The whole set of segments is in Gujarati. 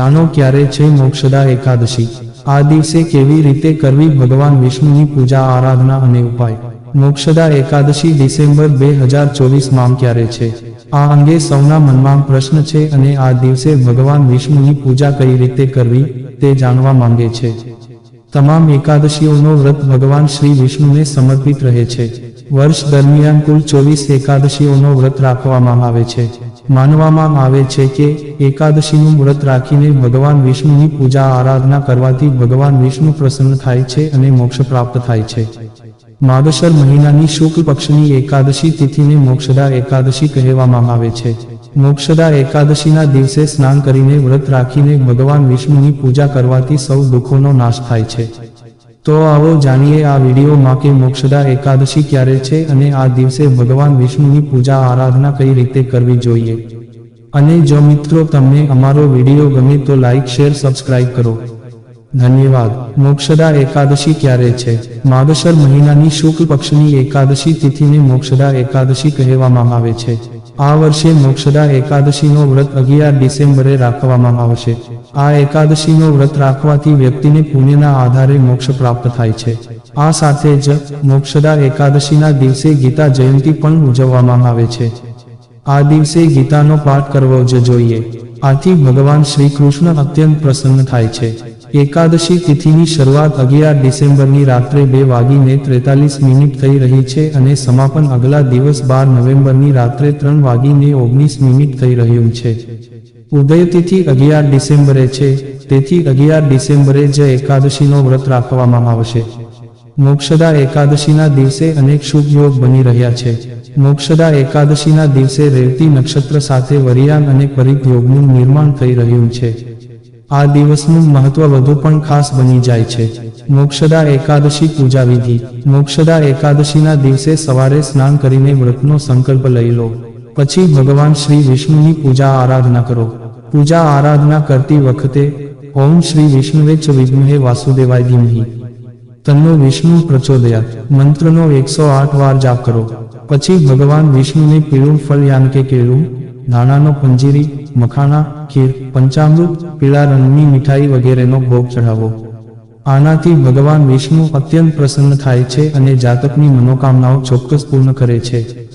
જાણો ક્યારે છે મોક્ષદા એકાદશી? આ દિવસે કેવી રીતે કરવી ભગવાન વિષ્ણુની પૂજા, આરાધના અને ઉપાય? મોક્ષદા એકાદશી ડિસેમ્બર બે હજાર ચોવીસમાં ક્યારે છે? આ અંગે સૌના મનમાં પ્રશ્ન છે અને આ દિવસે ભગવાન વિષ્ણુની પૂજા કઈ રીતે કરવી તે જાણવા માંગે છે. તમામ એકાદશીઓનો વ્રત ભગવાન શ્રી વિષ્ણુને સમર્પિત રહે છે. વર્ષ દરમિયાન કુલ ચોવીસ એકાદશીઓનો વ્રત રાખવામાં આવે છે. માનવામાં આવે છે કે એકાદશીનું વ્રત રાખીને ભગવાન વિષ્ણુની પૂજા આરાધના કરવાથી ભગવાન વિષ્ણુ પ્રસન્ન થાય છે અને મોક્ષ પ્રાપ્ત થાય છે. માગશર મહિનાની શુક્લ પક્ષની એકાદશી તિથિને મોક્ષદા એકાદશી કહેવામાં આવે છે. મોક્ષદા એકાદશીના દિવસે સ્નાન કરીને વ્રત રાખીને ભગવાન વિષ્ણુની પૂજા કરવાથી સૌ દુઃખોનો નાશ થાય છે. તો આવો જાણીએ આ વિડીયોમાં કે મોક્ષદા એકાદશી ક્યારે છે અને આ દિવસે ભગવાન વિષ્ણુની પૂજા આરાધના કઈ રીતે કરવી જોઈએ. અને જો મિત્રો તમને અમારો વીડિયો ગમે તો લાઈક, શેર, સબસ્ક્રાઇબ કરો. ધન્યવાદ. મોક્ષદા એકાદશી ક્યારે છે? માગશર મહિનાની શુક્લ પક્ષની એકાદશી તિથિને મોક્ષદા એકાદશી કહેવામાં આવે છે. આ વર્ષે મોક્ષદા એકાદશીનો વ્રત અગિયાર ડિસેમ્બરે રાખવામાં આવશે. આ એકાદશીનો વ્રત રાખવાથી વ્યક્તિને પુણ્યના આધારે મોક્ષ પ્રાપ્ત થાય છે. આ સાથે જ મોક્ષદા એકાદશીના દિવસે ગીતા જયંતી પણ ઉજવવામાં આવે છે. આ દિવસે ગીતાનો પાઠ કરવો જ જોઈએ. આથી ભગવાન શ્રી કૃષ્ણ અત્યંત પ્રસન્ન થાય છે. એકાદશી તિથિની શરૂઆત અગિયાર ડિસેમ્બરની રાત્રે બે વાગીને ત્રેતાલીસ મિનિટ થઈ રહી છે અને સમાપન અગલા દિવસ બાર નવેમ્બરની રાત્રે ત્રણ વાગીને ઓગણીસ મિનિટ થઈ રહ્યું છે. ઉદય તિથિ અગિયાર ડિસેમ્બરે છે, તેથી અગિયાર ડિસેમ્બરે જ એકાદશીનો વ્રત રાખવામાં આવશે. મોક્ષદા એકાદશીના દિવસે અનેક શુભ યોગ બની રહ્યા છે. મોક્ષદા એકાદશીના દિવસે રેવતી નક્ષત્ર સાથે વરિયાન અને પરિત યોગનું નિર્માણ થઈ રહ્યું છે. આ દિવસનું મહત્વ વધુ પણ ખાસ બની જાય છે. મોક્ષદા એકાદશી પૂજા વિધિ મોક્ષદા એકાદશીના દિવસે સવારે સ્નાન કરીને વ્રતનો સંકલ્પ લઈ લો. પછી ભગવાન શ્રી વિષ્ણુની પૂજા આરાધના કરો. પૂજા આરાધના કરતી વખતે ઓમ શ્રી વિષ્ણુવે ચ વિદ્મહે વાસુદેવાય ધીમહી. તન્નો વિષ્ણુ પ્રચોદયાત મંત્રનો એકસો આઠ વાર જાપ કરો. પછી ભગવાન વિષ્ણુને પીળું ફળ યાન કે કેળું ધાણાનો પંજીરી, મખાણા, ખીર, પંચામૃત, પીળા રંગની મીઠાઈ વગેરેનો ભોગ ચઢાવો. આનાથી ભગવાન વિષ્ણુ અત્યંત પ્રસન્ન થાય છે અને જાતકની મનોકામનાઓ ચોક્કસ પૂર્ણ કરે છે.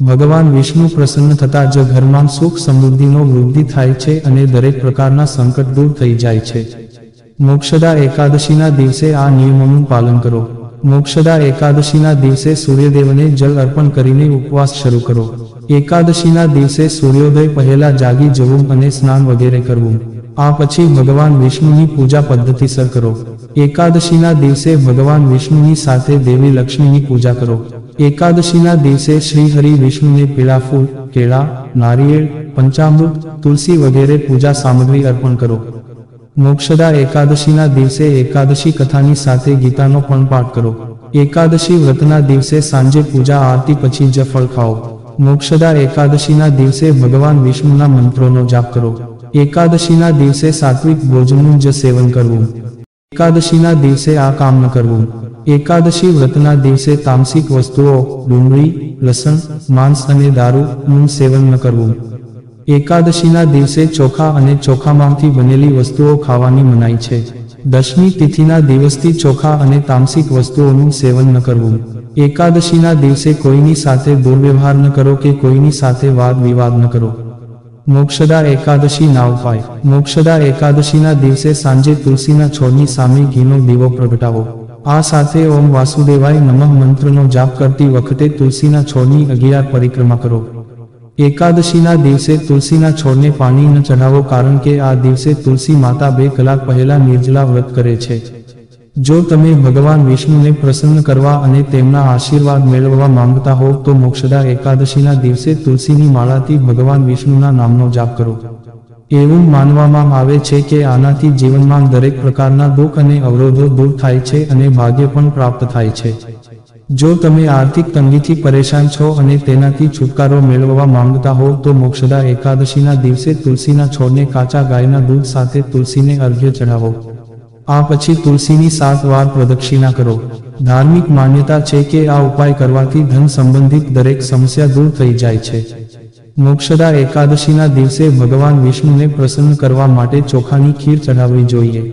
ભગવાન વિષ્ણુ પ્રસન્ન થતા જ ઘરમાં સુખ સમૃદ્ધિનો વૃદ્ધિ થાય છે અને દરેક પ્રકારના સંકટ દૂર થઈ જાય છે. મોક્ષદા એકાદશીના દિવસે આ નિયમોનું પાલન કરો. મોક્ષદા એકાદશીના દિવસે સૂર્યદેવને જલ અર્પણ કરીને ઉપવાસ શરૂ કરો. એકાદશીના દિવસે સૂર્યોદય પહેલા જાગી જવું અને સ્નાન વગેરે કરવું. આ પછી ભગવાન વિષ્ણુની પૂજા પદ્ધતિસર કરો. એકાદશીના દિવસે ભગવાન વિષ્ણુની સાથે દેવી લક્ષ્મીની પૂજા કરો. એકાદશીના દિવસે શ્રી હરિ વિષ્ણુને પીળા ફૂલ, કેળા, નારિયેળ, પંચામૃત, તુલસી વગેરે પૂજા સામગ્રી અર્પણ કરો. મોક્ષદા એકાદશીના દિવસે એકાદશી કથાની સાથે ગીતાનો પણ પાઠ કરો. એકાદશી વ્રતના દિવસે સાંજે પૂજા આરતી પછી જ ફળ ખાઓ. મોક્ષદા એકાદશીના દિવસે ભગવાન વિષ્ણુના મંત્રોનો જાપ કરો. એકાદશીના દિવસે સાત્વિક ભોજનનું જ સેવન કરવું. એકાદશીના દિવસે આ કામ ન કરવું. એકાદશી વ્રતના દિવસે તામસિક વસ્તુઓ, ડુંગળી, લસણ, માંસ અને દારૂનું સેવન ન કરવું. એકાદશીના દિવસે ચોખા અને ચોખામાંથી બનેલી વસ્તુઓ ખાવાની મનાઈ છે. દશમી તિથિના દિવસથી ચોખા અને તામસિક વસ્તુઓનું સેવન ન કરવું. એકાદશીના દિવસે કોઈની સાથે દુર્વ્યવહાર ન કરો કે કોઈની સાથે વાદ વિવાદ ન કરો. મોક્ષદા એકાદશી ના ઉપાય. મોક્ષદા એકાદશીના દિવસે સાંજે તુલસીના છોડની સામે ઘીનો દીવો પ્રગટાવો. આ સાથે ઓમ વાસુદેવાય નમઃ મંત્રનો જાપ કરતી વખતે તુલસીના છોડની અગિયાર પરિક્રમા કરો. એકાદશીના દિવસે તુલસીના છોડને પાણી ન ચઢાવો કારણ કે આ દિવસે તુલસી માતા બે કલાક પહેલા નિર્જલા વ્રત કરે છે. જો તમે ભગવાન વિષ્ણુને પ્રસન્ન કરવા અને તેમના આશીર્વાદ મેળવવા માંગતા હો, તો મોક્ષદા એકાદશીના દિવસે તુલસીની માળાથી ભગવાન વિષ્ણુના નામનો જાપ કરો. એવું માનવામાં આવે છે કે આનાથી જીવનમાં દરેક પ્રકારના દુઃખ અને અવરોધો દૂર થાય છે અને ભાગ્ય પણ પ્રાપ્ત થાય છે. જો તમે આર્થિક તંગીથી પરેશાન છો અને તેનાથી છુટકારો મેળવવા માંગતા હો, તો મોક્ષદા એકાદશીના દિવસે તુલસીના છોડને કાચા ગાયના દૂધ સાથે તુલસીને અર્ઘ્ય ચઢાવો. આ પછી તુલસીની સાત વાર પ્રદક્ષિણા કરો. ધાર્મિક માન્યતા છે કે આ ઉપાય કરવાથી ધન સંબંધિત દરેક સમસ્યા દૂર થઈ જાય છે. મોક્ષદા એકાદશીના દિવસે ભગવાન વિષ્ણુને પ્રસન્ન કરવા માટે ચોખાની ખીર ચઢાવવી જોઈએ.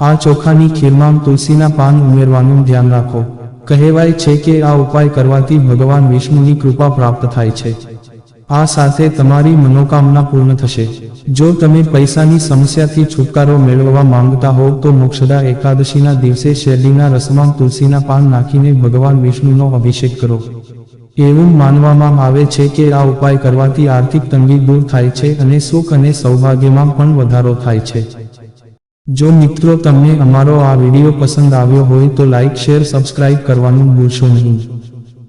આ ચોખાની ખીરમાં તુલસીના પાન ઉમેરવાનું ધ્યાન રાખો. કહેવાય છે કે આ ઉપાય કરવાથી ભગવાન વિષ્ણુની કૃપા પ્રાપ્ત થાય છે. આ સાથે તમારી મનોકામના પૂર્ણ થશે. જો તમે પૈસાની સમસ્યાથી છુટકારો મેળવવા માંગતા હો, તો મોક્ષદા એકાદશીના દિવસે શેરડીના રસમાં તુલસીના પાન નાખીને ભગવાન વિષ્ણુનો અભિષેક કરો. એવું માનવામાં આવે છે કે આ ઉપાય કરવાથી આર્થિક તંગી દૂર થાય છે અને સુખ અને સૌભાગ્યમાં પણ વધારો થાય છે. જો મિત્રો તમને અમારો આ વીડિયો પસંદ આવ્યો હોય તો લાઇક શેર, સબસ્ક્રાઇબ કરવાનું ભૂલશો નહીં.